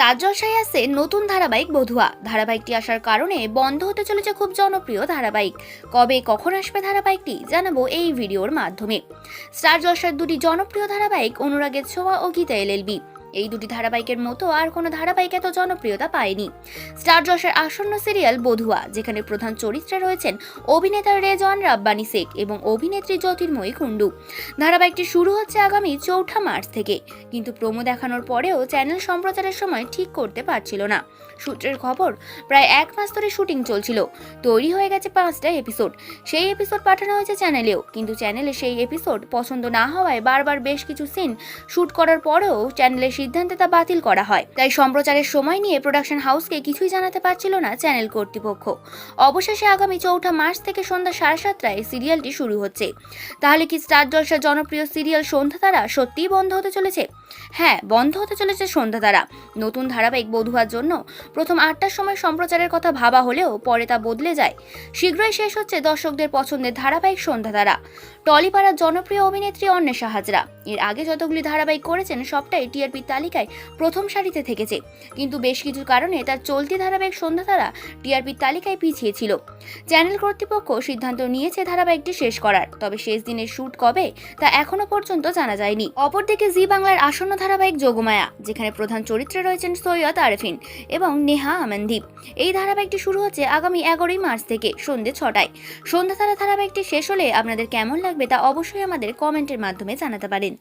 Star জলসায় আসছে নতুন ধারাবাহিক বধুয়া। ধারাবাহিকটি আসার কারণে বন্ধ হতে চলেছে খুব জনপ্রিয় ধারাবাহিক। কবে কখন আসবে ধারাবাহিকটি জানাব এই ভিডিওর মাধ্যমে। স্টার জলসার দুটি জনপ্রিয় ধারাবাহিক অনুরাগের ছোঁয়া ও গীতা এলএলবি এই দুটি ধারাবাহিকের মতো আর কোনো ধারাবাহিক এত জনপ্রিয়তা পায়নি। স্টার জলসার আসন্ন সিরিয়াল বধুয়া, যেখানে প্রধান চরিত্রে রয়েছেন অভিনেতা রেজন রাব্বানি শেখ এবং অভিনেত্রী জ্যোতির্ময়ী কুণ্ডু। ধারাবাহিকটি শুরু হচ্ছে আগামী চৌঠা মার্চ থেকে, কিন্তু প্রোমো দেখানোর পরেও চ্যানেল সম্প্রচারের সময় ঠিক করতে পারছিল না। সূত্রের খবর, প্রায় এক মাস ধরে শুটিং চলছিল। তৈরি হয়ে গেছে পাঁচটা এপিসোড। সেই এপিসোড পাঠানো হয়েছে চ্যানেলেও, কিন্তু চ্যানেলে সেই এপিসোড পছন্দ না হওয়ায় বারবার বেশ কিছু সিন শুট করার পরেও চ্যানেলের সিদ্ধান্তে তা বাতিল করা হয়। তাই সম্প্রচারের সময় নিয়ে প্রোডাকশন হাউসকে কিছুই জানাতে পারছিল না চ্যানেল কর্তৃপক্ষ। অবশেষে আগামী চৌঠা মার্চ থেকে সন্ধ্যা সাড়ে সাতটায় সিরিয়ালটি শুরু হচ্ছে। তাহলে কি স্টার জলসার জনপ্রিয় সিরিয়াল সন্ধ্যা তারা সত্যিই বন্ধ হতে চলেছে? হ্যাঁ বন্ধ হতে চলেছে সন্ধ্যা তারা। নতুন ধারাবাহিক বধুয়ার জন্য প্রথম আটটার সময় সম্প্রচারের কথা ভাবা হলেও পরে তা বদলে যায়। শীঘ্রই শেষ হচ্ছে দর্শকদের পছন্দের ধারাবাহিক সন্ধ্যা তারা। টলিপাড়ার জনপ্রিয় অভিনেত্রী অন্বেষা হাজরা। এর আগে যতগুলি ধারাবাহিক করেছেন, সবটাই টিআরপির তালিকায় প্রথম সারিতে থেকেছে। কিন্তু বেশ কিছু কারণে তার চলতি ধারাবাহিক সন্ধ্যা তারা টিআরপির তালিকায় পিছিয়ে ছিল চ্যানেল কর্তৃপক্ষ সিদ্ধান্ত নিয়েছে ধারাবাহিকটি শেষ করার, তবে শেষ দিনের শুট কবে তা এখনও পর্যন্ত জানা যায়নি। অপরদিকে জি বাংলার আসন্ন ধারাবাহিক যোগমায়া, যেখানে প্রধান চরিত্রে রয়েছেন সৈয়দ আরেফিন এবং নেহা আমেনদীপ। এই ধারাবাহিকটি শুরু হচ্ছে আগামী এগারোই মার্চ থেকে সন্ধ্যে ছটায়। সন্ধ্যা তারা ধারাবাহিকটি শেষ হলে আপনাদের কেমন লাগবে তা অবশ্যই আমাদের কমেন্টের মাধ্যমে জানাতে পারেন।